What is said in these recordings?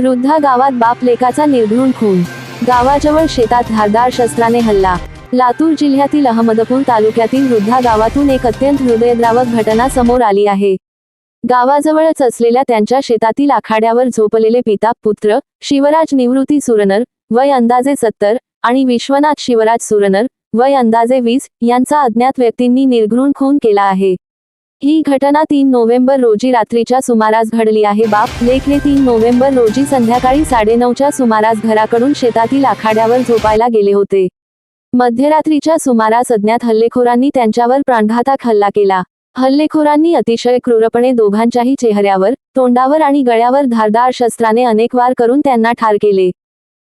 वृद्धा गावात बाप लेकाचा निर्घृण खून. गावाजवळ शेतात धारदार शस्त्राने हल्ला. लातूर जिल्ह्यातील अहमदपूर तालुक्यातील वृद्धा गावातून एक अत्यंत हृदयद्रावक घटना समोर आली आहे. गावाजवळच असलेल्या त्यांच्या शेतातील आखाड्यावर झोपलेले पिता पुत्र शिवराज निवृत्ती सुरनर वय अंदाजे सत्तर आणि विश्वनाथ शिवराज सुरनर वय अंदाजे वीस यांचा अज्ञात व्यक्तींनी निर्घृण खून केला आहे. ही घटना तीन नोव्हेंबर रोजी रात्रीच्या सुमारास घडली आहे. बाप लेख हे तीन नोव्हेंबर रोजी संध्याकाळी साडेनऊच्या सुमारास घराकडून शेतातील आखाड्यावर झोपायला गेले होते. मध्यरात्रीच्या सुमारास अज्ञात हल्लेखोरांनी त्यांच्यावर प्राणघातक हल्ला केला. हल्लेखोरांनी अतिशय क्रूरपणे दोघांच्याही चेहऱ्यावर तोंडावर आणि गळ्यावर धारदार शस्त्राने अनेक वार करून त्यांना ठार केले.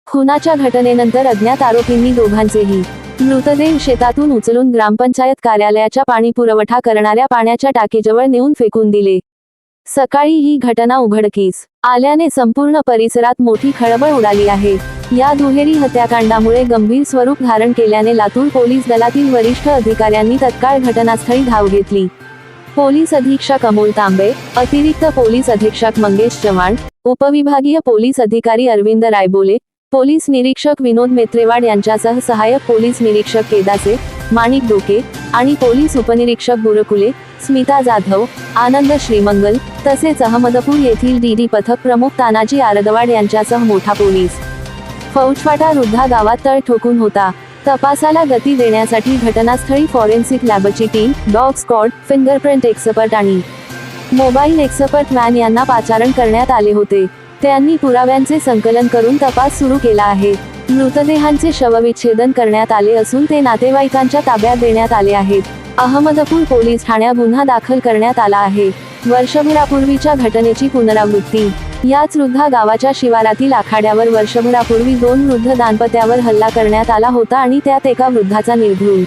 खुनाच्या घटनेनंतर अज्ञात आरोपींनी दोघांचेही मृतदेह शेतातून उचलून ग्रामपंचायत कार्यालयाच्या पाणी पुरवठा करणाऱ्या पाण्याच्या टाकीजवळ नेऊन फेकून दिले. सकाळी ही घटना उघडकीस आल्याने संपूर्ण परिसरात मोठी खळबळ उडाली आहे. या दुहेरी हत्याकांडामुळे गंभीर स्वरूप धारण केल्याने लातूर पोलीस दलातील वरिष्ठ अधिकाऱ्यांनी तत्काळ घटनास्थळी धाव घेतली. पोलीस अधीक्षक अमोल तांबे अतिरिक्त पोलीस अधीक्षक मंगेश चव्हाण उपविभागीय पोलीस अधिकारी अरविंद रायबोले पोलीस निरीक्षक विनोद मेत्रेवाड यांच्यासह सहाय्यक पोलीस निरीक्षक केदासे माणिक डोके आणि पोलीस उपनिरीक्षक गुरकुले स्मिता जाधव आनंद श्रीमंगल तसेच अहमदपूर येथील डीडी पथक प्रमुख तानाजी आरदवाड यांच्यासह मोठा पोलीस. फौजफाटा वृद्धा गावात तळ ठोकून होता. तपासाला गती देण्यासाठी घटनास्थळी forensic लॅबची team dog squad fingerprint expert आणि मोबाईल एक्सपर्ट मॅन यांना पाचारण करण्यात आले होते. त्यांनी पुराव्यांचे संकलन करून तपास सुरू केला आहे. मृतदेहांचे शवविच्छेदन करण्यात आले असून ते नातेवाईकांच्या ताब्यात देण्यात आले आहेत. अहमदपूर पोलीस ठाण्यात गुन्हा दाखल करण्यात आला आहे. वर्षभरापूर्वीच्या घटनेची पुनरावृत्ती. याच वृद्धा गावाच्या शिवारातील आखाड्यावर वर्षभरापूर्वी दोन वृद्ध दाम्पत्यावर हल्ला करण्यात आला होता आणि त्यात एका वृद्धाचा निर्घृण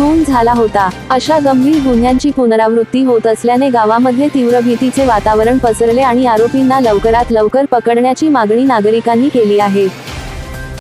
खून झाला होता. अशा गंभीर गुन्ह्यांची पुनरावृत्ती होत असल्याने गावामध्ये तीव्र भीतीचे वातावरण पसरले आणि आरोपींना लवकरात लवकर पकडण्याची मागणी नागरिकांनी केली आहे.